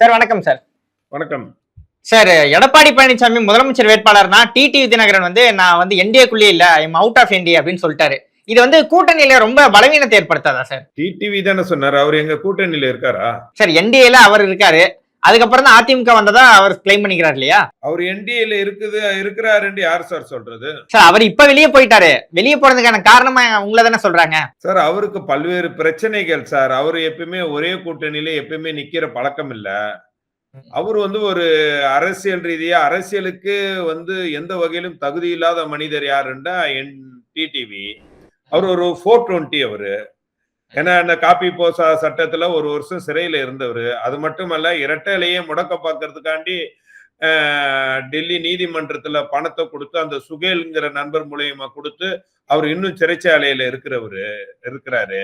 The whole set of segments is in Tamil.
சார் வணக்கம் சார். வணக்கம். சார் எடப்பாடி பழனிசாமி முதலமைச்சர் வேட்பாளர்னா டிடிவி தினகரன் வந்து நான் வந்து என்டிஏக்குள்ளே இல்ல ஐம் அவுட் ஆஃப் என்டிஏ அப்படின்னு சொல்லிட்டாரு. இது வந்து கூட்டணியில ரொம்ப பலவீனத்தை ஏற்படுத்தாதா சார்? டிடிவி தானே சொன்னாரு. அவர் எங்க கூட்டணியில இருக்காரா? சார் என்டிஏல அவர் இருக்காரு. அதுக்கப்புறம் தான் அதிமுக வந்ததா அவர் கிளைம் பண்ணிக்கிறார் இல்லையா? அவர் என்டிஏல இருக்குது இருக்கிறாருன்னு யார் சார் சொல்றது? சார் அவர் இப்ப வெளியே போயிட்டாரு. வெளியே போறதுக்கான காரணமா உங்களை தானே சொல்றாங்க? சார் அவருக்கு பல்வேறு பிரச்சனைகள் சார் அவர் எப்பயுமே ஒரே கூட்டணியில எப்பயுமே நிக்கிற பழக்கம் இல்ல. அவர் வந்து ஒரு அரசியல் ரீதியா அரசியலுக்கு வந்து எந்த வகையிலும் தகுதி இல்லாத மனிதர் யாருன்னா என் டிடிவி அவர் ஒரு ஃபோர் டுவெண்ட்டி அவரு. ஏன்னா அந்த காப்பி போசா சட்டத்துல ஒரு வருஷம் சிறையில இருந்தவர். அது மட்டுமல்ல இரட்டையிலேயே முடக்க பார்க்கறதுக்காண்டி டெல்லி நீதிமன்றத்துல பணத்தை கொடுத்து அந்த சுகேல்ங்கிற நண்பர் மூலியமா கொடுத்து அவர் இன்னும் சிறைச்சாலையில இருக்கிறவரு இருக்கிறாரு.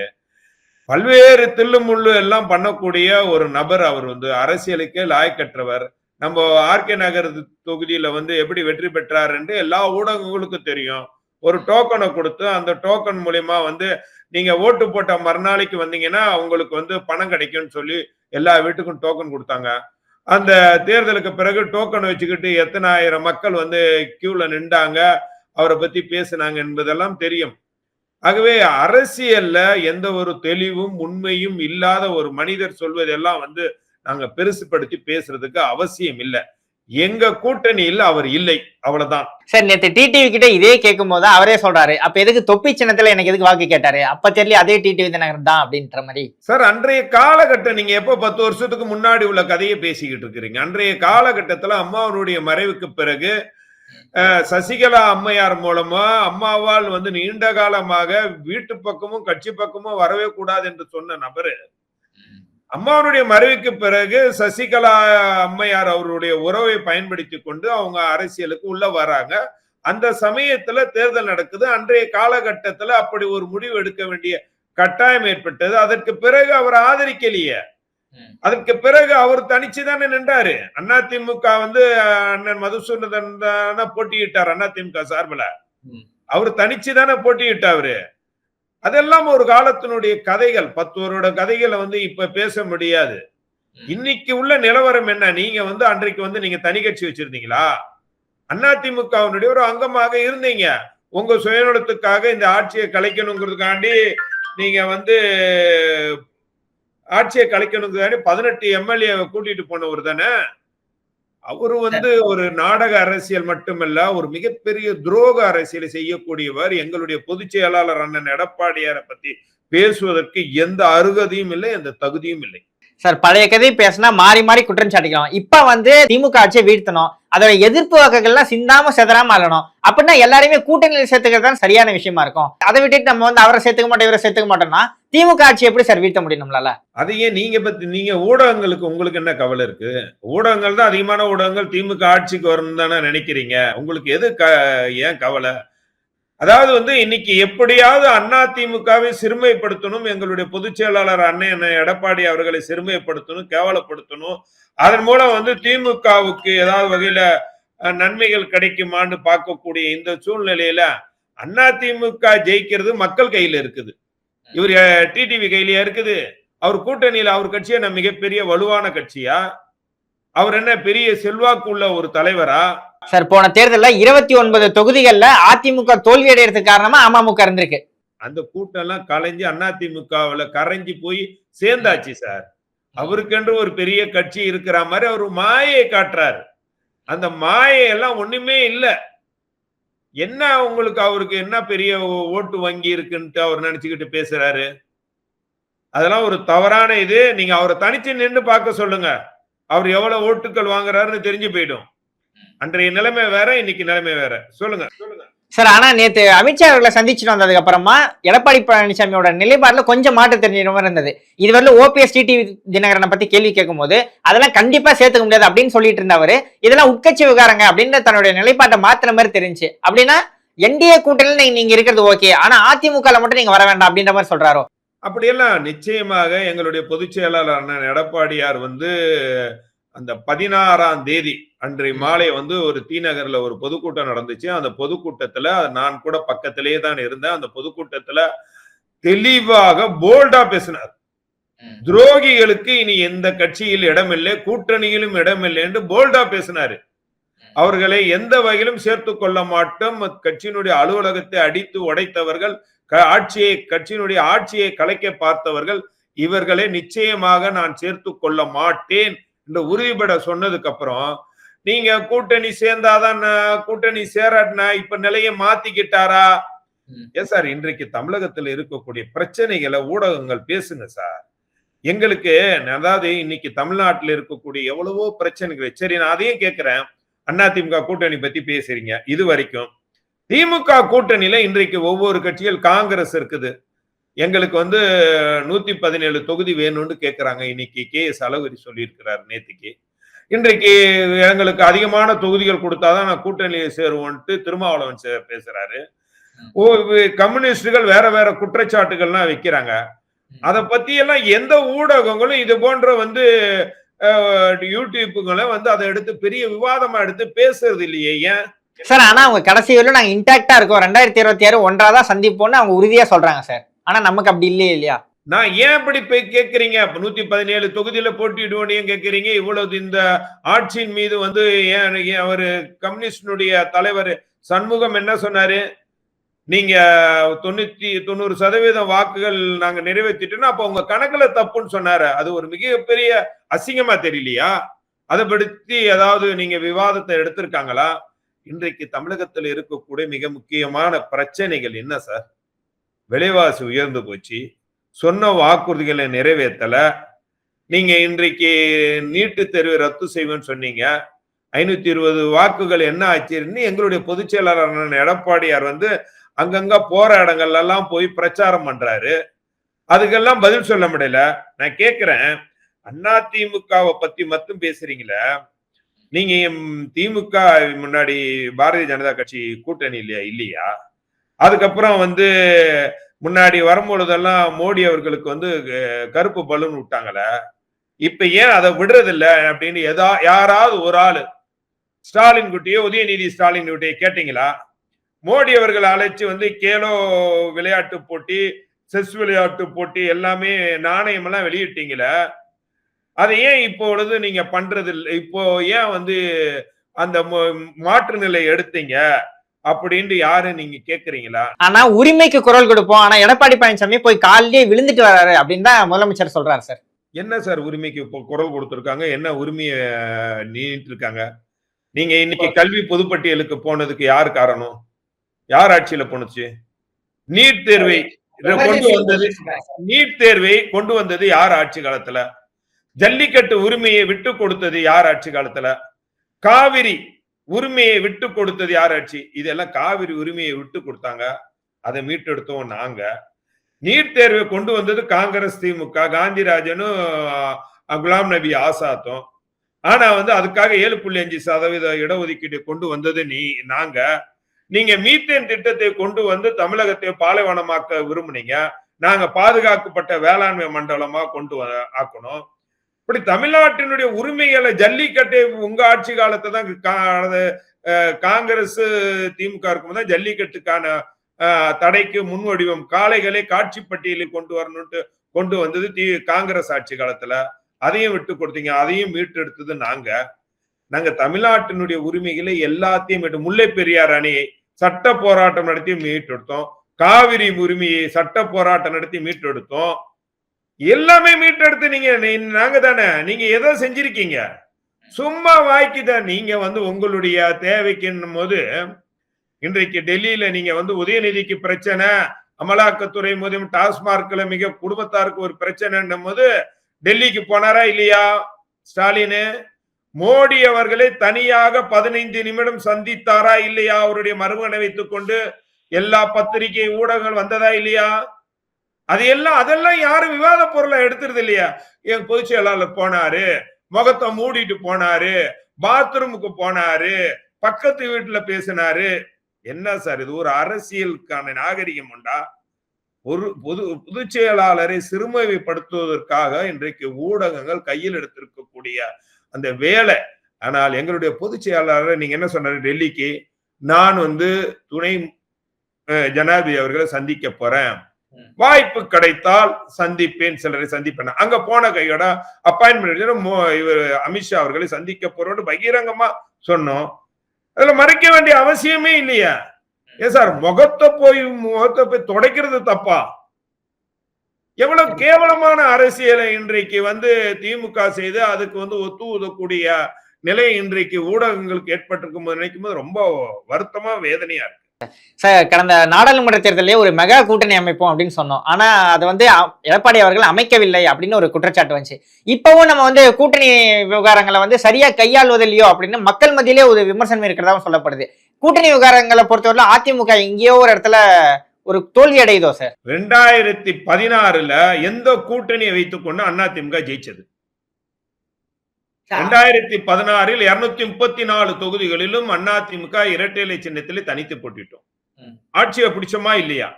பல்வேறு தில்லு முள்ளு எல்லாம் பண்ணக்கூடிய ஒரு நபர் அவர் வந்து. அரசியலுக்கே லாயக்கற்றவர். நம்ம ஆர்கே நகர் தொகுதியில வந்து எப்படி வெற்றி பெற்றாருன்னு எல்லா ஊடகங்களுக்கும் தெரியும். ஒரு டோக்கனை கொடுத்து அந்த டோக்கன் மூலியமா வந்து நீங்க ஓட்டு போட்ட மறுநாளைக்கு வந்தீங்கன்னா உங்களுக்கு வந்து பணம் கிடைக்கும்னு சொல்லி எல்லா வீட்டுக்கும் டோக்கன் கொடுத்தாங்க. அந்த தேர்தலுக்கு பிறகு டோக்கன் வச்சுக்கிட்டு எத்தனை ஆயிரம் மக்கள் வந்து கியூல நின்றாங்க அவரை பத்தி பேசினாங்க என்பதெல்லாம் தெரியும். ஆகவே அரசியல்ல எந்த ஒரு தெளிவும் உண்மையும் இல்லாத ஒரு மனிதர் சொல்வதெல்லாம் வந்து நாங்க பெருசுப்படுத்தி பேசுறதுக்கு அவசியம் இல்லை. எங்க கூட்டணியில் அவர் இல்லை. அவ்வளவுதான். சார் நேத்து டிடிவி கிட்ட இதே கேட்கும் போது அவரே சொல்றாரு அப்ப எதுக்கு தொப்பி சின்னத்துல எனக்கு எதுக்கு வாக்கு கேட்டாரு? அப்ப தெரியல அதே டிடிவி தினகரன் தான் அப்படின்ற மாதிரி. சார் அன்றைய காலகட்டம் நீங்க எப்ப பத்து வருஷத்துக்கு முன்னாடி உள்ள கதையை பேசிக்கிட்டு இருக்கிறீங்க? அன்றைய காலகட்டத்துல அம்மாவனுடைய மறைவுக்கு பிறகு சசிகலா அம்மையார் மூலமா அம்மாவால் வந்து நீண்ட காலமாக வீட்டு பக்கமும் கட்சி பக்கமும் வரவே கூடாது என்று சொன்ன நபரு அம்மாவனுடைய மறைவுக்கு பிறகு சசிகலா அம்மையார் அவருடைய உறவை பயன்படுத்தி கொண்டு அவங்க அரசியலுக்கு உள்ள வராங்க. அந்த சமயத்துல தேர்தல் நடக்குது. அன்றைய காலகட்டத்துல அப்படி ஒரு முடிவு எடுக்க வேண்டிய கட்டாயம் ஏற்பட்டது. அதற்கு பிறகு அவர் ஆதரிக்கலையே. அதற்கு பிறகு அவர் தனிச்சு தானே நின்றாரு. அதிமுக வந்து அண்ணன் மதுசூதனன் தானே போட்டியிட்டார் அதிமுக சார்பில். அவர் தனிச்சு தானே போட்டியிட்டாரு. அதெல்லாம் ஒரு காலத்தினுடைய கதைகள். பத்து வருட கதைகளை வந்து இப்ப பேச முடியாது. இன்னைக்கு உள்ள நிலவரம் என்ன? நீங்க வந்து அன்றைக்கு வந்து நீங்க தனி கட்சி வச்சிருந்தீங்களா? அதிமுகவினுடைய ஒரு அங்கமாக இருந்தீங்க. உங்க சுயநலத்துக்காக இந்த ஆட்சியை கலைக்கணுங்கிறதுக்காண்டி நீங்க வந்து ஆட்சியை கலைக்கணுங்கிறதுக்காண்டி பதினெட்டு எம்எல்ஏ கூட்டிட்டு போனவர் தானே? அவர் வந்து ஒரு நாடக அரசியல் மட்டுமல்ல ஒரு மிகப்பெரிய துரோக அரசியலை செய்யக்கூடியவர். எங்களுடைய பொதுச் செயலாளர் அண்ணன் எடப்பாடியாரை பத்தி பேசுவதற்கு எந்த அருகதையும் இல்லை எந்த தகுதியும் இல்லை. சார் பழைய கதை பேசினா மாறி மாறி குற்றம் சாட்டிக்கலாம் இப்ப வந்து திமுக ஆட்சியை வீழ்த்தணும். அதோட எதிர்ப்பு வாக்குகள்லாம் சிந்தாம செதறாம அழணும். அப்படின்னா எல்லாருமே கூட்டணியில் சேர்த்துக்கிறது தான் சரியான விஷயமா இருக்கும். அதை விட்டுட்டு நம்ம வந்து அவரை சேர்த்துக்க மாட்டோம் இவரை சேர்த்துக்க மாட்டோம்னா திமுக ஆட்சி எப்படி சார் வீழ்த்த முடியும் நம்மளால? அதையே நீங்க பத்தி நீங்க ஊடகங்களுக்கு உங்களுக்கு என்ன கவலை இருக்கு? ஊடகங்கள் தான் அதிகமான ஊடகங்கள் திமுக ஆட்சிக்கு வரணும் தானே நினைக்கிறீங்க? உங்களுக்கு எது க ஏன் கவலை? அதாவது வந்து இன்னைக்கு எப்படியாவது அண்ணா திமுகவை சிறுமைப்படுத்தணும் எங்களுடைய பொதுச் செயலாளர் அண்ணன் எடப்பாடி அவர்களை சிறுமைப்படுத்தணும் கேவலப்படுத்தணும் அதன் மூலம் வந்து திமுகவுக்கு ஏதாவது வகையில நன்மைகள் கிடைக்குமான்னு பார்க்கக்கூடிய இந்த சூழ்நிலையில அண்ணா திமுக ஜெயிக்கிறது மக்கள் கையில இருக்குது. இவர் டிடிவி கையிலயா இருக்குது. அவர் கூட்டணியில அவர் கட்சியா நான் மிகப்பெரிய வலுவான கட்சியா? அவர் என்ன பெரிய செல்வாக்கு உள்ள ஒரு தலைவரா? சார் போன தேர்தலில் இருபத்தி ஒன்பது தொகுதிகள்ல அதிமுக தோல்வி அடையறதுக்கு காரணமா அமமுக இருந்திருக்கு. அந்த கூட்டம் எல்லாம் கலைஞ்சு அதிமுகவுல கரைஞ்சு போய் சேர்ந்தாச்சு சார். அவருக்கென்று ஒரு பெரிய கட்சி இருக்கிற மாதிரி அவர் மாயை காட்டுறாரு. அந்த மாயையெல்லாம் ஒண்ணுமே இல்லை. என்ன உங்களுக்கு அவருக்கு என்ன பெரிய ஓ- ஓட்டு வங்கி இருக்குன்ட்டு அவர் நினைச்சுக்கிட்டு பேசுறாரு? அதெல்லாம் ஒரு தவறான இது. நீங்க அவரை தனிச்சு நின்று பார்க்க சொல்லுங்க. அவர் எவ்வளவு ஓட்டுகள் வாங்குறாருன்னு தெரிஞ்சு போயிடும். அன்றைய நிலைமை வேற இன்னைக்கு நிலைமை வேற. சொல்லுங்க. சொல்லுங்க. சார் ஆனால் நேற்று அமித்ஷா அவர்களை சந்திச்சுட்டு வந்ததுக்கு அப்புறமா எடப்பாடி பழனிசாமியோட நிலைப்பாட்டில் கொஞ்சம் மாற்றம் தெரிஞ்ச மாதிரி இருந்தது. இதுவரையில் ஓபிஎஸ் டிடிவி தினகரனை பற்றி கேள்வி கேட்கும்போது அதெல்லாம் கண்டிப்பாக சேர்த்துக்க முடியாது அப்படின்னு சொல்லிட்டு இருந்தவர் இதெல்லாம் உட்கட்சி விவகாரங்க அப்படின்னு தன்னுடைய நிலைப்பாட்டை மாத்தின மாதிரி தெரிஞ்சு அப்படின்னா என்டிஏ கூட்டணியில் நீங்கள் நீங்கள் இருக்கிறது ஓகே. ஆனால் அதிமுகவில் மட்டும் நீங்கள் வர வேண்டாம் அப்படின்ற மாதிரி சொல்கிறாரோ அப்படியெல்லாம் நிச்சயமாக எங்களுடைய பொதுச் செயலாளர் எடப்பாடியார் வந்து அந்த பதினாறாம் தேதி அன்றைய மாலை வந்து ஒரு டி நகர்ல ஒரு பொதுக்கூட்டம் நடந்துச்சு. அந்த பொதுக்கூட்டத்துல நான் கூட பக்கத்திலேயே தான் இருந்தேன். அந்த பொதுக்கூட்டத்துல தெளிவாக போல்டா பேசினார். துரோகிகளுக்கு இனி எந்த கட்சியில் இடமில்லை கூட்டணியிலும் இடமில்லை என்று போல்டா பேசினாரு. அவர்களை எந்த வகையிலும் சேர்த்துக் கொள்ள மாட்டோம். கட்சியினுடைய அலுவலகத்தை அடித்து உடைத்தவர்கள் ஆட்சியை கட்சியினுடைய ஆட்சியை கலைக்க பார்த்தவர்கள் இவர்களை நிச்சயமாக நான் சேர்த்து கொள்ள மாட்டேன். என்று உறுதிபட சொன்னதுக்கு அப்புறம் நீங்க கூட்டணி சேர்ந்தாதான் கூட்டணி சேராட்டினா இப்ப நிலையை மாத்திக்கிட்டாரா. ஏன் சார் இன்றைக்கு தமிழகத்தில் இருக்கக்கூடிய பிரச்சனைகளை ஊடகங்கள் பேசுங்க சார். எங்களுக்கு அதாவது இன்னைக்கு தமிழ்நாட்டில் இருக்கக்கூடிய எவ்வளவோ பிரச்சனைகள் சரி நான் அதையும் கேட்கிறேன் அதிமுக கூட்டணி பத்தி பேசுறீங்க இது வரைக்கும். திமுக கூட்டணியில இன்றைக்கு ஒவ்வொரு கட்சிகள் காங்கிரஸ் இருக்குது. எங்களுக்கு வந்து நூத்தி பதினேழு தொகுதி வேணும்னு கேட்கிறாங்க இன்னைக்கு கே எஸ் அழகிரி சொல்லியிருக்கிறார் நேத்திக்கு. இன்றைக்கு எங்களுக்கு அதிகமான தொகுதிகள் கொடுத்தாதான் நான் கூட்டணியை சேருவோன்ட்டு திருமாவளவன் சே- பேசுறாரு. ஓ கம்யூனிஸ்டுகள் வேற வேற குற்றச்சாட்டுகள்லாம் வைக்கிறாங்க. அத பத்தி எல்லாம் எந்த ஊடகங்களும் இது போன்ற வந்து யூடியூப்புகளை வந்து அதை எடுத்து பெரிய விவாதமா எடுத்து பேசுறது இல்லையே ஏன்? சார் ஆனா அவங்க கடைசி வரையிலும் நாங்க இன்டாக்டா இருக்கோம். ரெண்டாயிரத்தி இருபத்தி ஆறு ஒன்றாதான் சந்திப்போம்னு அவங்க உறுதியா சொல்றாங்க சார். ஆனா நமக்கு அப்படி இல்லையே இல்லையா? நான் ஏன் இப்படி போய் கேட்கறீங்க நூத்தி பதினேழு தொகுதியில போட்டியிடுவோம் ஏன் கேட்கறீங்க இவ்வளவு இந்த ஆட்சியின் மீது வந்து ஏன் ஏன் அவரு கம்யூனிஸ்டினுடைய தலைவர் சண்முகம் என்ன சொன்னாரு? நீங்க தொண்ணூத்தி தொண்ணூறு சதவீதம் வாக்குகள் நாங்க நிறைவேற்றிட்டோம்னா அப்ப உங்க கணக்குல தப்புன்னு சொன்னாரு. அது ஒரு மிகப்பெரிய அசிங்கமா தெரியலையா? அதை படுத்தி ஏதாவது நீங்க விவாதத்தை எடுத்திருக்காங்களா? இன்றைக்கு தமிழகத்தில் இருக்கக்கூடிய மிக முக்கியமான பிரச்சனைகள் என்ன சார்? விலைவாசி உயர்ந்து போச்சு. சொன்ன வாக்குறுதிகளை நிறைவேற்றல. நீங்க இன்றைக்கு நீட்டு தேர்வை ரத்து செய்வேன்னு சொன்னீங்க. ஐநூத்தி இருபது வாக்குகள் என்ன ஆச்சுன்னு எங்களுடைய பொதுச் செயலாளர் எடப்பாடியார் வந்து அங்கங்க போற இடங்கள்ல எல்லாம் போய் பிரச்சாரம் பண்றாரு. அதுக்கெல்லாம் பதில் சொல்ல முடியல. நான் கேக்குறேன். அண்ணா திமுகவை பத்தி மட்டும் பேசுறீங்களே. நீங்க திமுக முன்னாடி பாரதிய ஜனதா கட்சி கூட்டணி இல்லையா? இல்லையா? அதுக்கப்புறம் வந்து முன்னாடி வரும்பொழுதெல்லாம் மோடி அவர்களுக்கு வந்து கருப்பு பலூன் விட்டாங்கள? இப்ப ஏன் அதை விடுறதில்ல? அப்படின்னு எதா யாராவது ஒரு ஆளு ஸ்டாலின் குட்டியோ உதயநிதி ஸ்டாலின் குட்டியை கேட்டீங்களா? மோடி அவர்கள் அழைச்சு வந்து கேலோ விளையாட்டு போட்டி செஸ் விளையாட்டு போட்டி எல்லாமே நாணயம் எல்லாம் வெளியிட்டீங்களே? அதை ஏன் இப்பொழுது நீங்க பண்றது இல்லை இப்போ ஏன் வந்து அந்த மாற்று நிலை எடுத்தீங்க? அப்படின்ட்டு யாரு நீங்க கேக்குறீங்களா? ஆனா உரிமைக்கு குரல் கொடுப்போம். ஆனா எடப்பாடி பழனிசாமி போய் காலிலேயே விழுந்துட்டு வராரு அப்படின்னு தான் முதலமைச்சர் சொல்றாரு சார். என்ன சார் உரிமைக்கு குரல் கொடுத்திருக்காங்க? என்ன உரிமையை நீட்டு இருக்காங்க நீங்க இன்னைக்கு கல்வி பொதுப்பட்டியலுக்கு போனதுக்கு யார் காரணம்? யார் ஆட்சியில போனுச்சு நீட் தேர்வை கொண்டு வந்தது நீட் தேர்வை கொண்டு வந்தது யார் ஆட்சி காலத்துல? ஜல்லிக்கட்டு உரிமையை விட்டு கொடுத்தது யார் ஆட்சி காலத்துல? காவிரி உரிமையை விட்டு கொடுத்தது யார் ஆட்சி? இதெல்லாம் காவிரி உரிமையை விட்டு கொடுத்தாங்க. அதை மீட்டெடுத்தோம் நாங்க. நீட் தேர்வை கொண்டு வந்தது காங்கிரஸ் திமுக. காந்திராஜனும் குலாம் நபி ஆசாத்தும். ஆனா வந்து அதுக்காக ஏழு புள்ளி அஞ்சு சதவீத இடஒதுக்கீடு கொண்டு வந்தது நீ நாங்க. நீங்க மீத்தேன் திட்டத்தை கொண்டு வந்து தமிழகத்தை பாலைவனமாக்க விரும்புனீங்க. நாங்க பாதுகாக்கப்பட்ட வேளாண்மை மண்டலமா கொண்டு வ- ஆக்கணும். இப்படி தமிழ்நாட்டினுடைய உரிமைகளை ஜல்லிக்கட்டை உங்க ஆட்சி காலத்தை தான் கா- காங்கிரஸ் திமுக இருக்கும்போது தான் ஜல்லிக்கட்டுக்கான தடைக்கு முன்வடிவம் காளைகளை காட்சி பட்டியலில் கொண்டு வரணும்ட்டு கொண்டு வந்தது தி காங்கிரஸ் ஆட்சி காலத்துல. அதையும் விட்டு கொடுத்தீங்க அதையும் மீட்டெடுத்தது நாங்க. நாங்க தமிழ்நாட்டினுடைய உரிமைகளை எல்லாத்தையும் மீட்டு முல்லை பெரியார் அணையை சட்ட போராட்டம் நடத்தி மீட்டெடுத்தோம். காவிரி உரிமையை சட்ட போராட்டம் நடத்தி மீட்டெடுத்தோம். எல்லாமே மீட்டெடுத்து நீங்க நாங்க தானே? நீங்க எதை செஞ்சிருக்கீங்க. சும்மா வாய்க்கு தான் நீங்க வந்து உங்களுடைய தேவைக்குன்னும் போது இன்றைக்கு டெல்லியில நீங்க வந்து உதயநிதிக்கு பிரச்சனை அமலாக்கத்துறை மூலம் டாஸ்மார்க்ல மிக குடும்பத்தாருக்கு ஒரு பிரச்சனைன்னும் போது டெல்லிக்கு போனாரா இல்லையா ஸ்டாலின்? மோடி அவர்களை தனியாக பதினைந்து நிமிடம் சந்தித்தாரா இல்லையா அவருடைய மருமகனை வைத்துக் கொண்டு எல்லா பத்திரிகை ஊடகங்கள் வந்ததா இல்லையா? அது எல்லாம் அதெல்லாம் யாரும் விவாத பொருளை எடுத்துருது இல்லையா? என் பொதுச் செயலாளர் போனாரு முகத்தை மூடிட்டு போனாரு பாத்ரூமுக்கு போனாரு பக்கத்து வீட்டுல பேசினாரு. என்ன சார் இது ஒரு அரசியலுக்கான நாகரிகம் உண்டா? ஒரு பொது பொதுச் செயலாளரை சிறுமைப்படுத்துவதற்காக இன்றைக்கு ஊடகங்கள் கையில் எடுத்திருக்கக்கூடிய அந்த வேலை. ஆனால் எங்களுடைய பொதுச் செயலாளரை நீங்க என்ன சொன்னாரு டெல்லிக்கு நான் வந்து துணை ஜனாதிபதி அவர்களை சந்திக்க போறேன். வாய்ப்பு கிடைத்தால் சந்திப்பேன் சிலரை சந்திப்பேன். அங்க போன கையோட அப்பாயின்மெண்ட் இவர் அமித்ஷா அவர்களை சந்திக்க போறோம்னு பகிரங்கமா சொன்னோம். அதுல மறைக்க வேண்டிய அவசியமே இல்லையா. ஏன் சார் முகத்தை போய் முகத்தை போய் தொடைக்கிறது தப்பா? எவ்வளவு கேவலமான அரசியலை இன்றைக்கு வந்து திமுக செய்து அதுக்கு வந்து ஒத்து உதக்கூடிய நிலை இன்றைக்கு ஊடகங்களுக்கு ஏற்பட்டிருக்கும் போது நினைக்கும் போது ரொம்ப வருத்தமா வேதனையா இருக்கு. சார் கடந்த நாடாளுமன்ற தேர்தலே ஒரு மெகா கூட்டணி அமைப்போம் அப்படின்னு சொன்னோம். ஆனா அது வந்து அ- எடப்பாடி அவர்கள் அமைக்கவில்லை அப்படின்னு ஒரு குற்றச்சாட்டு வந்துச்சு. இப்பவும் நம்ம வந்து கூட்டணி விவகாரங்களை வந்து சரியா கையாள்வதில்லையோ அப்படின்னு மக்கள் மத்தியிலே ஒரு விமர்சனம் இருக்கிறதாவும் சொல்லப்படுது. கூட்டணி விவகாரங்களை பொறுத்தவரை அதிமுக எங்கேயோ ஒரு இடத்துல ஒரு தோல்வி அடையுதோ சார்? ரெண்டாயிரத்தி பதினாறுல எந்த கூட்டணியை வைத்துக்கொண்டு அதிமுக ஜெயிச்சது? ரெண்டாயிரத்தி பதினாறில் இருநூத்தி முப்பத்தி நாலு தொகுதிகளிலும் அதிமுக இரட்டை இலை சின்னத்திலே தனித்து போட்டிட்டோம். ஆட்சியை பிடிச்சோமா இல்லையா?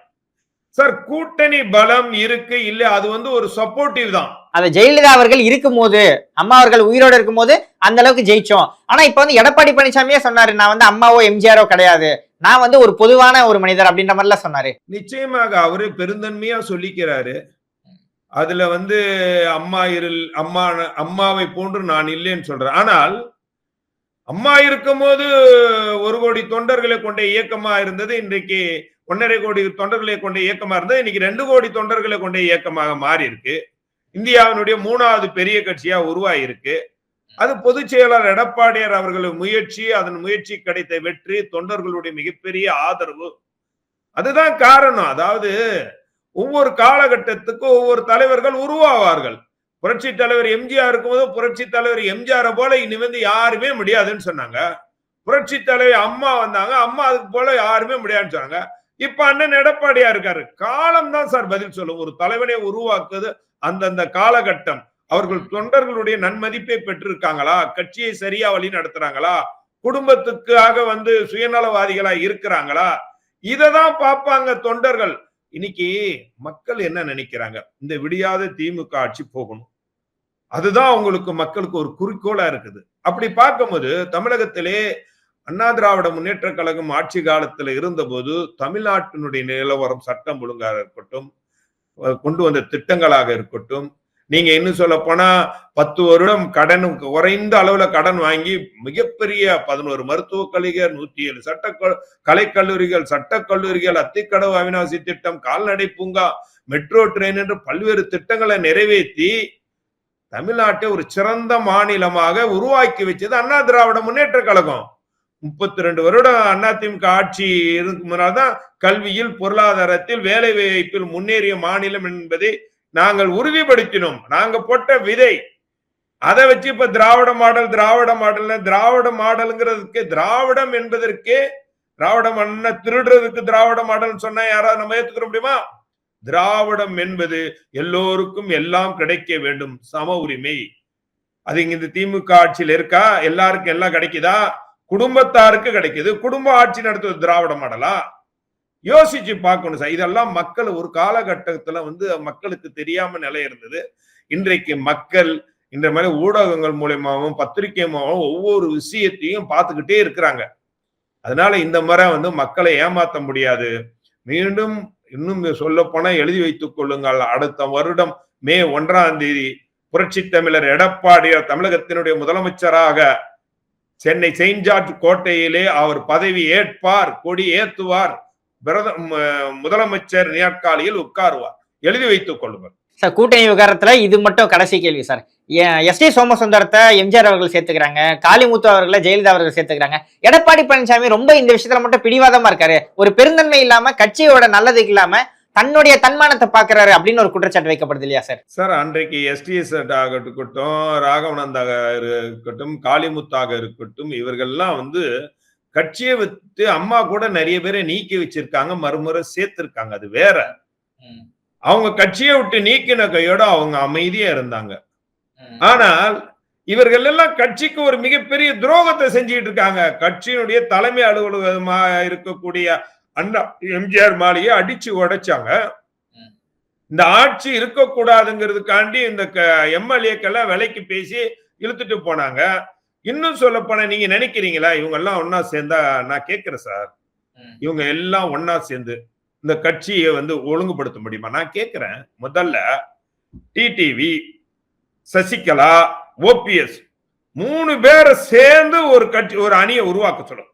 சார் கூட்டணி பலம் இருக்கு இல்ல அது வந்து ஒரு சப்போர்ட்டிவ் தான். அது ஜெயலலிதா அவர்கள் இருக்கும்போது அம்மா அவர்கள் உயிரோடு இருக்கும்போது அந்த அளவுக்கு ஜெயிச்சோம். ஆனா இப்ப வந்து எடப்பாடி பழனிசாமியே சொன்னாரு நான் வந்து அம்மாவோ எம்ஜிஆரோ கிடையாது. நான் வந்து ஒரு பொதுவான ஒரு மனிதர் அப்படின்ற மாதிரிலாம் சொன்னாரு. நிச்சயமாக அவரு பெருந்தன்மையா சொல்லிக்கிறாரு. அதுல வந்து அம்மா இருள் அம்மா அம்மாவை போன்று நான் இல்லைன்னு சொல்றேன். ஆனால் அம்மா இருக்கும் போது ஒரு கோடி தொண்டர்களை கொண்ட இயக்கமா இருந்தது இன்றைக்கு ஒன்றரை கோடி தொண்டர்களை கொண்ட இயக்கமா இருந்தது இன்னைக்கு ரெண்டு கோடி தொண்டர்களை கொண்ட இயக்கமாக மாறி இருக்கு இந்தியாவினுடைய மூணாவது பெரிய கட்சியா உருவாயிருக்கு. அது பொதுச் செயலாளர் எடப்பாடியார் அவர்கள் முயற்சி அதன் முயற்சி கிடைத்த வெற்றி தொண்டர்களுடைய மிகப்பெரிய ஆதரவு. அதுதான் காரணம். அதாவது ஒவ்வொரு காலகட்டத்துக்கும் ஒவ்வொரு தலைவர்கள் உருவாவார்கள். புரட்சி தலைவர் எம்ஜிஆர் இருக்கும்போது புரட்சி தலைவர் எம்ஜிஆரை போல இனி வந்து யாருமே முடியாதுன்னு சொன்னாங்க. புரட்சி தலைவர் அம்மா வந்தாங்க. அம்மா அதுக்கு போல யாருமே முடியாதுன்னு சொன்னாங்க. இப்ப அண்ணன் எடப்பாடியா இருக்காரு. காலம் தான் சார் பதில் சொல்லும். ஒரு தலைவனை உருவாக்குது அந்தந்த காலகட்டம். அவர்கள் தொண்டர்களுடைய நன்மதிப்பை பெற்றிருக்காங்களா? கட்சியை சரியா வழி நடத்துறாங்களா? குடும்பத்துக்காக வந்து சுயநலவாதிகளா இருக்கிறாங்களா? இததான் பார்ப்பாங்க தொண்டர்கள். இன்னைக்கு மக்கள் என்ன நினைக்கிறாங்க? இந்த விடியாத திமுக ஆட்சி போகணும். அதுதான் அவங்களுக்கு மக்களுக்கு ஒரு குறிக்கோளா இருக்குது. அப்படி பார்க்கும்போது தமிழகத்திலே அண்ணா திராவிட முன்னேற்ற கழகம் ஆட்சி காலத்துல இருந்தபோது தமிழ்நாட்டினுடைய நிலவரம் சட்டம் ஒழுங்காக இருக்கட்டும் கொண்டு வந்த திட்டங்களாக இருக்கட்டும் நீங்க இன்னும் சொல்ல போனா பத்து வருடம் கடன் குறைந்த அளவுல கடன் வாங்கி மிகப்பெரிய பதினோரு மருத்துவக் கல்லூரிகள் நூத்தி ஏழு சட்ட கலைக்கல்லூரிகள் சட்டக் கல்லூரிகள் அத்திக்கடவு அவிநாசி திட்டம் கால்நடை பூங்கா மெட்ரோ ட்ரெயின் என்று பல்வேறு திட்டங்களை நிறைவேற்றி தமிழ்நாட்டை ஒரு சிறந்த மாநிலமாக உருவாக்கி வச்சது அண்ணா திராவிட முன்னேற்ற கழகம். முப்பத்தி ரெண்டு வருடம் அதிமுக ஆட்சி இருக்கு முன்னால்தான் கல்வியில் பொருளாதாரத்தில் வேலை வாய்ப்பில் முன்னேறிய மாநிலம் என்பதை நாங்கள் உறுதிப்படுத்தினோம். நாங்க போட்ட விதை. அதை வச்சு இப்ப திராவிட மாடல் திராவிட மாடல் திராவிட மாடலுங்கிறதுக்கு திராவிடம் என்பதற்கே திராவிட மண்ண திருடுறதுக்கு திராவிட மாடல் சொன்னா யாராவது நம்ம ஏத்துக்கிற முடியுமா? திராவிடம் என்பது எல்லோருக்கும் எல்லாம் கிடைக்க வேண்டும். சம உரிமை. அது இங்க இந்த திமுக ஆட்சியில் இருக்கா? எல்லாருக்கும் எல்லாம் கிடைக்குதா? குடும்பத்தாருக்கு கிடைக்குது. குடும்ப ஆட்சி நடத்துவது திராவிட மாடலா? யோசிச்சு பார்க்கணும் சார். இதெல்லாம் மக்கள் ஒரு காலகட்டத்துல வந்து மக்களுக்கு தெரியாம நிலை இருந்தது. இன்றைக்கு மக்கள் இந்த மாதிரி ஊடகங்கள் மூலயமாவும் பத்திரிகை மூலமாகவும் ஒவ்வொரு விஷயத்தையும் பார்த்துக்கிட்டே இருக்கிறாங்க. அதனால இந்த முறை வந்து மக்களை ஏமாத்த முடியாது. மீண்டும் இன்னும் சொல்ல போனா எழுதி வைத்துக் கொள்ளுங்கள். அடுத்த வருடம் மே ஒன்றாம் தேதி புரட்சி தமிழர் எடப்பாடியார் தமிழகத்தினுடைய முதலமைச்சராக சென்னை செயின்ட் ஜார்ஜ் கோட்டையிலே அவர் பதவி ஏற்பார் கொடி ஏத்துவார். முதலமைச்சர் நாற்காலியில் உட்காருவார். எழுதி வைத்துக் கொள்ளுங்கள். சார் கூட்டணி விவகாரத்துல இது மட்டும் கடைசி கேள்வி சார். எஸ் டி சோமசுந்தரத்தை எம்ஜிஆர் அவர்கள் சேர்த்துக்கிறாங்க காளிமுத்து அவர்களை ஜெயலலிதா அவர்கள் சேர்த்துக்கிறாங்க. எடப்பாடி பழனிசாமி ரொம்ப இந்த விஷயத்துல மட்டும் பிடிவாதமா இருக்காரு. ஒரு பெருந்தன்மை இல்லாம கட்சியோட நல்லது இல்லாம தன்னுடைய தன்மானத்தை பாக்குறாரு அப்படின்னு ஒரு குற்றச்சாட்டு வைக்கப்படுது இல்லையா சார்? சார் அன்றைக்கு எஸ்டிஎஸ் ஆகட்டும் ராகவனந்தாக இருக்கட்டும் காளிமுத்தாக இருக்கட்டும் இவர்கள்லாம் வந்து கட்சியை விட்டு அம்மா கூட நிறைய பேரை நீக்கி வச்சிருக்காங்க மறுமுறை சேர்த்திருக்காங்க. அது வேற. அவங்க கட்சியை விட்டு நீக்கின கையோட அவங்க அமைதியா இருந்தாங்க. ஆனால் இவர்கள் எல்லாம் கட்சிக்கு ஒரு மிகப்பெரிய துரோகத்தை செஞ்சுட்டு இருக்காங்க. கட்சியினுடைய தலைமை அலுவலகமா இருக்கக்கூடிய அண்ணா எம்ஜிஆர் மாளிகையை அடிச்சு உடைச்சாங்க. இந்த ஆட்சி இருக்கக்கூடாதுங்கிறதுக்காண்டி இந்த எம்எல்ஏக்கெல்லாம் விலைக்கு பேசி இழுத்துட்டு போனாங்க. இன்னும் சொல்ல போனா நீங்க நினைக்கிறீங்களா? இவங்க எல்லாம் ஒன்னா சேர்ந்தா நான் கேட்கிறேன் சார். இவங்க எல்லாம் ஒன்னா சேர்ந்து இந்த கட்சியை வந்து ஒழுங்குபடுத்த முடியுமா? நான் கேட்கிறேன். முதல்ல டிடிவி சசிகலா ஓபிஎஸ் மூணு பேரை சேர்ந்து ஒரு கட்சி ஒரு அணியை உருவாக்க சொல்லும்.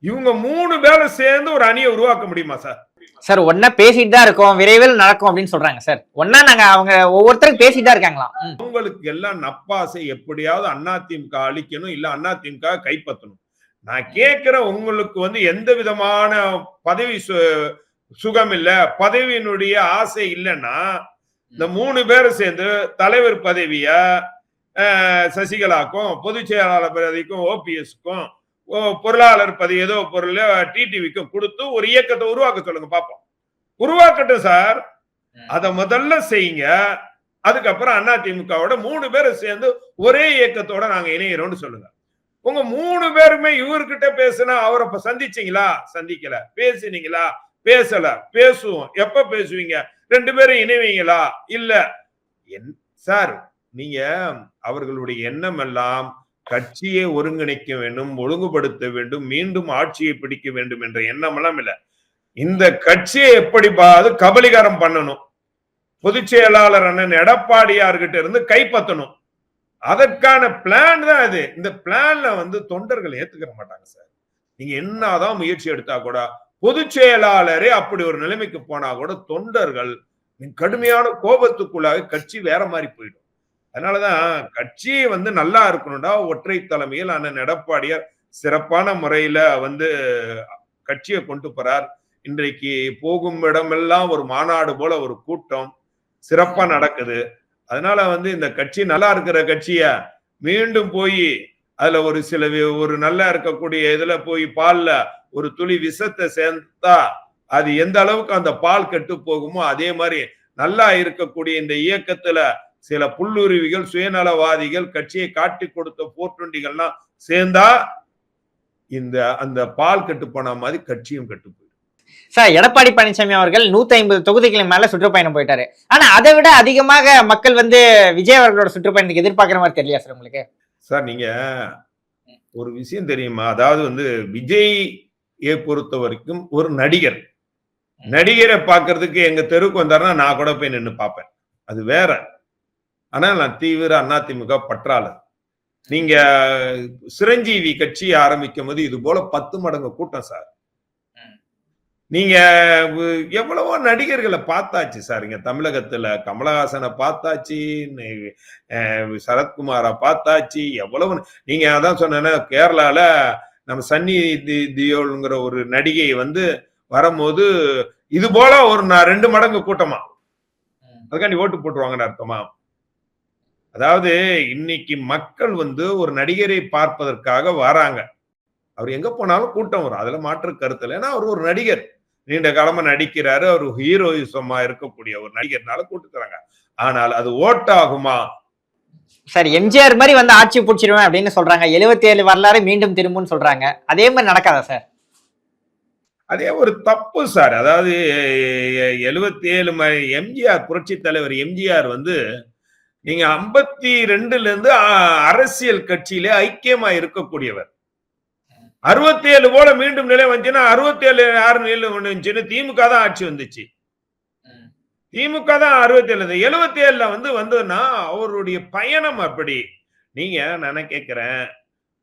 இவங்க மூணு பேரை சேர்ந்து ஒரு அணியை உருவாக்க முடியுமா சார்? சார் ஒன்னா பேசிட்டு தான் இருக்கோம். விரைவில் நடக்கும் அப்படின்னு சொல்றாங்க சார். ஒன்னா நாங்க அவங்க ஒவ்வொருத்தரும் பேசிட்டு தான் இருக்காங்களாம். ம். உங்களுக்கு எல்லாம் நப்பாசை எப்படியாவது அதிமுக அழிக்கணும் இல்ல அதிமுக கைப்பற்றணும். நான் கேட்கிறேன் உங்களுக்கு வந்து எந்த விதமான பதவி சுகம் இல்ல பதவியினுடைய ஆசை இல்லைன்னா இந்த மூணு பேரும் சேர்ந்து தலைவர் பதவிய சசிகலாக்கும் பொதுச் செயலாளர் பதவிக்கும் ஓபிஎஸ்க்கும் பொருளாளர் பதவி ஏதோ பொருள் டிடிவிக்கும் கொடுத்து ஒரு இயக்கத்தை உருவாக்க சொல்லுங்க பாப்போம். உருவாக்கட்டும் சார். அத முதல்ல செய்யுங்க. அதுக்கப்புறம் அதிமுகவோட மூணு பேரும் சேர்ந்து ஒரே இயக்கத்தோட நாங்க இணையிறோம்னு சொல்லுங்க. உங்க மூணு பேருமே இவர்கிட்ட பேசுனா அவரை சந்திச்சீங்களா? சந்திக்கல. பேசுனீங்களா? பேசல. பேசுவோம். எப்ப பேசுவீங்க? ரெண்டு பேரும் இணைவீங்களா? இல்ல. என் சார் நீங்க அவர்களுடைய எண்ணம் எல்லாம் கட்சியை ஒருங்கிணைக்க வேண்டும் ஒழுங்குபடுத்த வேண்டும் மீண்டும் ஆட்சியை பிடிக்க வேண்டும் என்ற எண்ணம் எல்லாம் இல்ல. இந்த கட்சியை எப்படி பாது கபலிகாரம் பண்ணணும். பொதுச் செயலாளர் அண்ணன் எடப்பாடியார்கிட்ட இருந்து கைப்பற்றணும். அதற்கான பிளான் தான் இது இந்த பிளான்ல வந்து தொண்டர்கள் ஏத்துக்கிற மாட்டாங்க சார். நீங்க என்னதான் முயற்சி எடுத்தா கூட பொதுச் செயலாளரே அப்படி ஒரு நிலைமைக்கு போனா கூட தொண்டர்கள் கடுமையான கோபத்துக்குள்ளாக கட்சி வேற மாதிரி போயிடும். அதனாலதான் கட்சி வந்து நல்லா இருக்கணும்டா. ஒற்றை தலைமையில் அண்ணன் எடப்பாடியார் சிறப்பான முறையில வந்து கட்சியை கொண்டு போறார். இன்றைக்கு போகும் இடமெல்லாம் ஒரு மாநாடு போல ஒரு கூட்டம் சிறப்பா நடக்குது. அதனால வந்து இந்த கட்சி நல்லா இருக்கிற கட்சிய மீண்டும் போய் அதுல ஒரு சில ஒரு நல்லா இருக்கக்கூடிய இதுல போய் பால்ல ஒரு துளி விஷத்தை சேர்த்தா அது எந்த அளவுக்கு அந்த பால் கெட்டு போகுமோ அதே மாதிரி நல்லா இருக்கக்கூடிய இந்த இயக்கத்துல சில புல்லுருவிகள் சுயநலவாதிகள் கட்சியை காட்டி கொடுத்த போர்ட்டுண்டிகள்லாம் சேர்ந்தா இந்த அந்த பால் கெட்டு போன மாதிரி கட்சியும் கெட்டு போயிடும். சார் எடப்பாடி பழனிசாமி அவர்கள் நூத்தி ஐம்பது தொகுதிகளின் மேல சுற்றுப்பயணம் போயிட்டாரு. ஆனா அதை விட அதிகமாக மக்கள் வந்து விஜய் அவர்களோட சுற்றுப்பயணத்துக்கு எதிர்பார்க்கிற மாதிரி தெரியலையா சார் உங்களுக்கு? சார் நீங்க ஒரு விஷயம் தெரியுமா? அதாவது வந்து விஜய் பொறுத்த வரைக்கும் ஒரு நடிகர். நடிகரை பார்க்கிறதுக்கு எங்க தெருவுக்கு வந்தாருன்னா நான் கூட போய் நின்று பார்ப்பேன். அது வேற. ஆனா நான் தீவிர அதிமுக பற்றாளர். நீங்க சிரஞ்சீவி கட்சி ஆரம்பிக்கும் போது இது போல பத்து மடங்கு கூட்டம் சார். நீங்க எவ்வளவோ நடிகர்களை பார்த்தாச்சு சார். இங்க தமிழகத்துல கமலஹாசனை பார்த்தாச்சு சரத்குமாரை பார்த்தாச்சு எவ்வளவு நீங்க அதான் சொன்னேன்னா கேரளால நம்ம சன்னி தி- தியோல்ங்கிற ஒரு நடிகை வந்து வரும்போது இது போல ஒரு ரெண்டு மடங்கு கூட்டமா. அதுக்காண்டி ஓட்டு போட்டுருவாங்கன்னு அர்த்தமா? அதாவது இன்னைக்கு மக்கள் வந்து ஒரு நடிகரை பார்ப்பதற்காக வராங்க. அவர் எங்க போனாலும் கூட்டம் வரும். அதுல மாற்று கருத்து இல்லை. ஏன்னா அவர் ஒரு நடிகர். நீண்ட காலமா நடிக்கிறாரு. அவர் ஹீரோயிசமா இருக்கக்கூடிய ஒரு நடிகர்னால கூட்டுக்கிறாங்க ஆனால் அது ஓட்டாகுமா? சார் எம்ஜிஆர் மாதிரி வந்து ஆட்சி பிடிச்சிருவேன் அப்படின்னு சொல்றாங்க. 77 ஏழு வரலாறு மீண்டும் திரும்பும்னு சொல்றாங்க. அதே மாதிரி நடக்காதா சார்? அதே ஒரு தப்பு சார். அதாவது எழுபத்தி ஏழு எம்ஜிஆர் புரட்சி தலைவர் எம்ஜிஆர் வந்து நீங்க ஐம்பத்தி ரெண்டுல இருந்து அரசியல் கட்சியிலே ஐக்கியமா இருக்கக்கூடியவர். அறுபத்தி ஏழு போல மீண்டும் நிலை வந்துச்சுன்னா அறுபத்தி ஏழு யாரு நிலை வந்துச்சுன்னு திமுக தான் ஆட்சி வந்துச்சு. திமுக தான் அறுபத்தி ஏழு எழுபத்தி ஏழுல வந்து வந்ததுன்னா அவருடைய பயணம் அப்படி. நீங்க நான் கேட்கிறேன்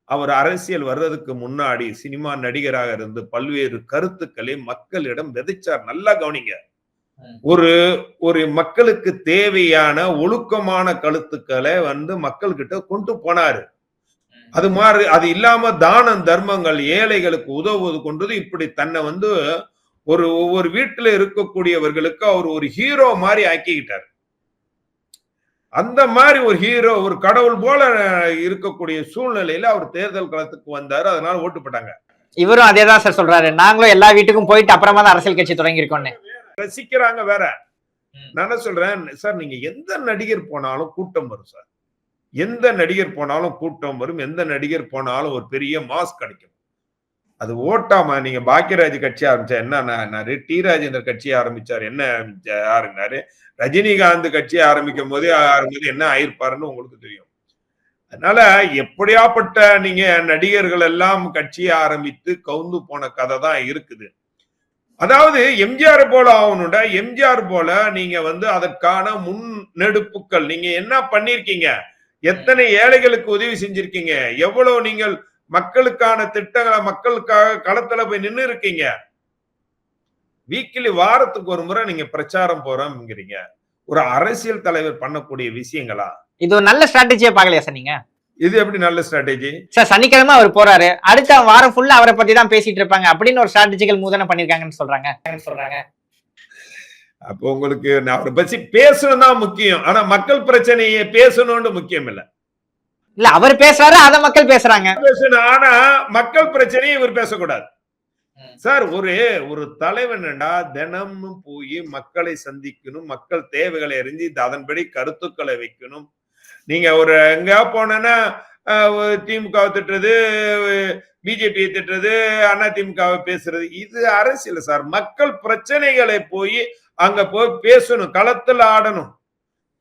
அவர் அரசியல் வர்றதுக்கு முன்னாடி சினிமா நடிகராக இருந்து பல்வேறு கருத்துக்களை மக்களிடம் விதைச்சார். நல்லா கவனிங்க. ஒரு ஒரு மக்களுக்கு தேவையான ஒழுக்கமான கழுத்துக்களை வந்து மக்கள்கிட்ட கொண்டு போனாரு. அது மாதிரி அது இல்லாம தானம் தர்மங்கள் ஏழைகளுக்கு உதவுவது கொண்டது இப்படி தன்னை வந்து ஒரு ஒவ்வொரு வீட்டுல இருக்கக்கூடியவர்களுக்கு அவர் ஒரு ஹீரோ மாதிரி ஆக்கிக்கிட்டார். அந்த மாதிரி ஒரு ஹீரோ ஒரு கடவுள் போல இருக்கக்கூடிய சூழ்நிலையில அவர் தேர்தல் களத்துக்கு வந்தாரு அதனால ஓட்டு போட்டாங்க. இவரும் அதே தான் சார் சொல்றாரு. நாங்களும் எல்லா வீட்டுக்கும் போயிட்டு அப்புறமா தான் அரசியல் கட்சி தொடங்கியிருக்கோன்னு ரசிக்கிறாங்க வேற. நான் என்ன சொல்றேன் சார் நீங்க எந்த நடிகர் போனாலும் கூட்டம் வரும் சார். எந்த நடிகர் போனாலும் கூட்டம் வரும் எந்த நடிகர் போனாலும் ஒரு பெரிய மாஸ் கிடைக்கும். அது ஓட்டாம நீங்க பாக்கியராஜ் கட்சி ஆரம்பிச்சா என்ன டி. ராஜேந்தர் கட்சி ஆரம்பிச்சாரு. என்ன ஆரம்பிச்சா- யாருன்னாரு ரஜினிகாந்த் கட்சி ஆரம்பிக்கும் போதே ஆரம்பிச்சு என்ன ஆயிருப்பாருன்னு உங்களுக்கு தெரியும். அதனால எப்படியாப்பட்ட நீங்க நடிகர்கள் எல்லாம் கட்சியை ஆரம்பித்து கவுந்து போன கதை தான் இருக்குது. அதாவது எம்ஜிஆர் போல ஆகணும்டா எம்ஜிஆர் போல நீங்க வந்து அதற்கான முன்னெடுப்புகள் நீங்க என்ன பண்ணிருக்கீங்க? எத்தனை ஏழைகளுக்கு உதவி செஞ்சிருக்கீங்க? எவ்வளவு நீங்கள் மக்களுக்கான திட்டங்களை மக்களுக்காக களத்துல போய் நின்னு இருக்கீங்க? வீக்லி வாரத்துக்கு ஒரு முறை நீங்க பிரச்சாரம் போறோம்ங்கிறீங்க. ஒரு அரசியல் தலைவர் பண்ணக்கூடிய விஷயங்களா? இது ஒரு நல்ல ஸ்ட்ராட்டஜியா பாக்கலையா சார் நீங்க? இது எப்படி நல்ல ஸ்ட்ராட்டஜி சார் சனிக்கிழமை அவர் போறாரு. அடுத்த வாரம் ஃபுல்லா அவரை பத்தி தான் பேசிட்டு இருப்பாங்க. அப்படின்னு ஒரு ஸ்ட்ராட்டஜிக்கல் மூதனை பண்ணிருக்காங்கன்னு சொல்றாங்க. சொல்றாங்க? அப்போ உங்களுக்கு நான் அவரை பத்தி பேசணும் தான் முக்கியம். ஆனா மக்கள் பிரச்சனையை பேசணும்னு முக்கியம் இல்ல. இல்ல அவர் பேசுறாரு அத மக்கள் பேசுறாங்க. பேசணும். ஆனா மக்கள் பிரச்சனையை இவர் பேசக்கூடாது. சார் ஒரு ஒரு தலைவன்டா தினமும் போய் மக்களை சந்திக்கணும் மக்கள் தேவைகளை அறிஞ்சு அதன்படி கருத்துக்களை வைக்கணும் நீங்க ஒரு எங்கேயா போனேன்னா திமுகவை திட்டுறது பிஜேபி திட்டுறது அண்ணா திமுகவை பேசுறது இது அரசியல் சார். மக்கள் பிரச்சனைகளை போய் அங்க போய் பேசணும் களத்துல ஆடணும்.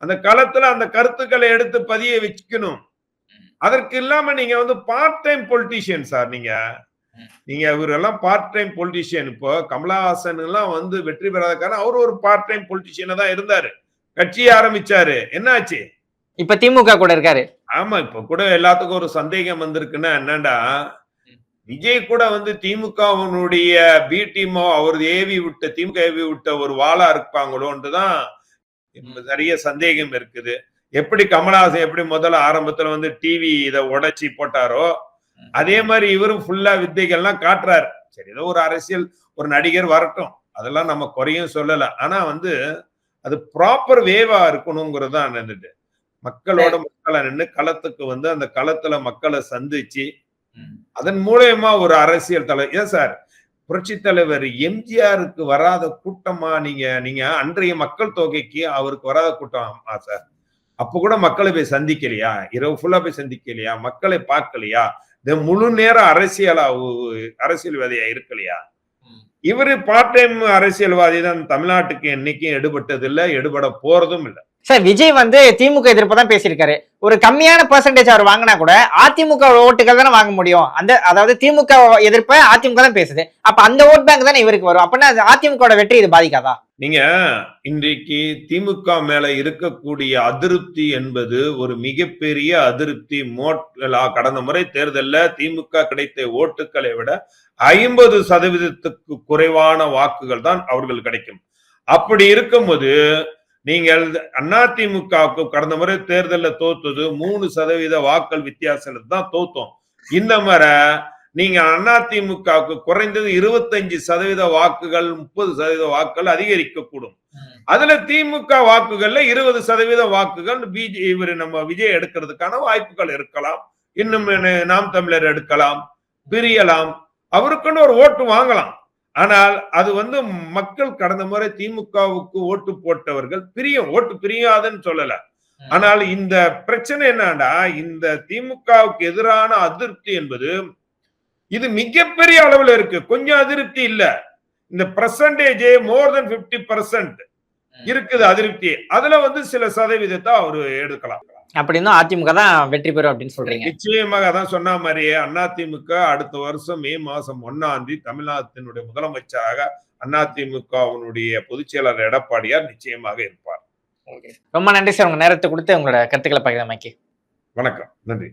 அந்த களத்துல அந்த கருத்துக்களை எடுத்து பதிய வச்சுக்கணும். அதற்கு இல்லாம நீங்க வந்து பார்ட் டைம் பொலிட்டீஷியன் சார் நீங்க. நீங்க இவரெல்லாம் பார்ட் டைம் பொலிட்டீஷியன் இப்போ கமலஹாசன் எல்லாம் வந்து வெற்றி பெறாத காரணம் அவர் ஒரு பார்ட் டைம் பொலிட்டீஷியனா தான் இருந்தாரு. கட்சியை ஆரம்பிச்சாரு. என்னாச்சு? இப்ப திமுக கூட இருக்காரு. ஆமா இப்ப கூட எல்லாத்துக்கும் ஒரு சந்தேகம் வந்திருக்குன்னா என்னடா விஜய் கூட வந்து திமுகவினுடைய பி டீமோ அவர் ஏவி விட்ட திமுக ஏவி விட்ட ஒரு வாளா இருப்பாங்களோன்றதான் நிறைய சந்தேகம் இருக்குது. எப்படி கமலஹாசன் எப்படி முதல்ல ஆரம்பத்துல வந்து டிவி இதை உடைச்சி போட்டாரோ அதே மாதிரி இவரும் ஃபுல்லா வித்தைகள்லாம் காட்டுறாரு. சரி ஏதோ ஒரு அரசியல் ஒரு நடிகர் வரட்டும். அதெல்லாம் நம்ம குறையும் சொல்லல. ஆனா வந்து அது ப்ராப்பர் வேவா இருக்கணுங்கிறது தான் என்னது மக்களோட மக்களை நின்று களத்துக்கு வந்து அந்த களத்துல மக்களை சந்திச்சு அதன் மூலயமா ஒரு அரசியல் தலை ஏன் சார்? புரட்சி தலைவர் எம்ஜிஆருக்கு வராத கூட்டமா நீங்க நீங்க அன்றைய மக்கள் தொகைக்கு அவருக்கு வராத கூட்டமா சார். அப்ப கூட மக்களை போய் சந்திக்கலையா? இரவு ஃபுல்லா போய் சந்திக்கலையா? மக்களை பார்க்கலையா? இந்த முழு நேர அரசியலா அரசியல்வாதியா இருக்கலையா? இவரு பார்ட் டைம் அரசியல்வாதி தான் தமிழ்நாட்டுக்கு என்னைக்கும் எடுபட்டது இல்ல எடுபட போறதும் இல்ல. சார் விஜய் வந்து திமுக எதிர்ப்பு தான் பேசியிருக்காரு. ஒரு கம்மியான பர்சன்டேஜ் அவர் வாங்கினா கூட அதிமுக ஓட்டுகள் தானே வாங்க முடியும். அந்த அதாவது திமுக எதிர்ப்பை அதிமுக தான் பேசுது. அப்ப அந்த ஓட் பேங்க் தானே இவருக்கு வரும். அப்படின்னா அதிமுக வெற்றி இது பாதிக்காதா? நீங்க இன்றைக்கு திமுக மேல இருக்கக்கூடிய அதிருப்தி என்பது ஒரு மிகப்பெரிய அதிருப்தி மோட்களா கடந்த முறை தேர்தலில் திமுக கிடைத்த ஓட்டுக்களை விட ஐம்பது சதவீதத்துக்கு குறைவான வாக்குகள் தான் அவர்கள் கிடைக்கும். அப்படி இருக்கும்போது நீங்கள் அதிமுகவுக்கு கடந்த முறை தேர்தலில் தோத்தது மூணு சதவீத வாக்கள் வித்தியாசத்துல தான் தோத்தோம். இந்த முறை நீங்க அதிமுகவுக்கு குறைந்தது இருபத்தஞ்சு சதவீத வாக்குகள் முப்பது சதவீத வாக்குகள் அதிகரிக்க கூடும் அதுல திமுக வாக்குகள்ல இருபது சதவீத வாக்குகள் பிஜே இவர் நம்ம விஜய் எடுக்கிறதுக்கான வாய்ப்புகள் இருக்கலாம். இன்னும் என்ன- நாம் தமிழர் எடுக்கலாம் பிரியலாம். அவருக்குன்னு ஒரு ஓட்டு வாங்கலாம். ஆனால் அது வந்து மக்கள் கடந்த முறை திமுகவுக்கு ஓட்டு போட்டவர்கள் பிரியும் ஓட்டு பிரியாதுன்னு சொல்லல. ஆனால் இந்த பிரச்சனை என்னன்னா இந்த திமுகவுக்கு எதிரான அதிருப்தி என்பது இது மிகப்பெரிய அளவுல இருக்கு. கொஞ்சம் அதிருப்தி இல்ல. இந்த பர்சன்டேஜ் மோர் தென் 50% பர்சன்ட் இருக்குது அதிருப்தி. அதுல வந்து சில சதவீதத்தை அவரு எடுக்கலாம். அப்படின்னு அதிமுக தான் வெற்றி பெறும் அப்படின்னு சொல்றீங்க. நிச்சயமாக அதான் சொன்ன மாதிரியே அதிமுக அடுத்த வருஷம் மே மாசம் ஒன்னாம் தேதி தமிழ்நாட்டினுடைய முதலமைச்சராக அதிமுகவினுடைய பொதுச் செயலாளர் எடப்பாடியார் நிச்சயமாக இருப்பார். ரொம்ப நன்றி சார். உங்க நேரத்தை கொடுத்து உங்களோட கருத்துக்களை பகிர்ந்தமைக்கு. வணக்கம். நன்றி.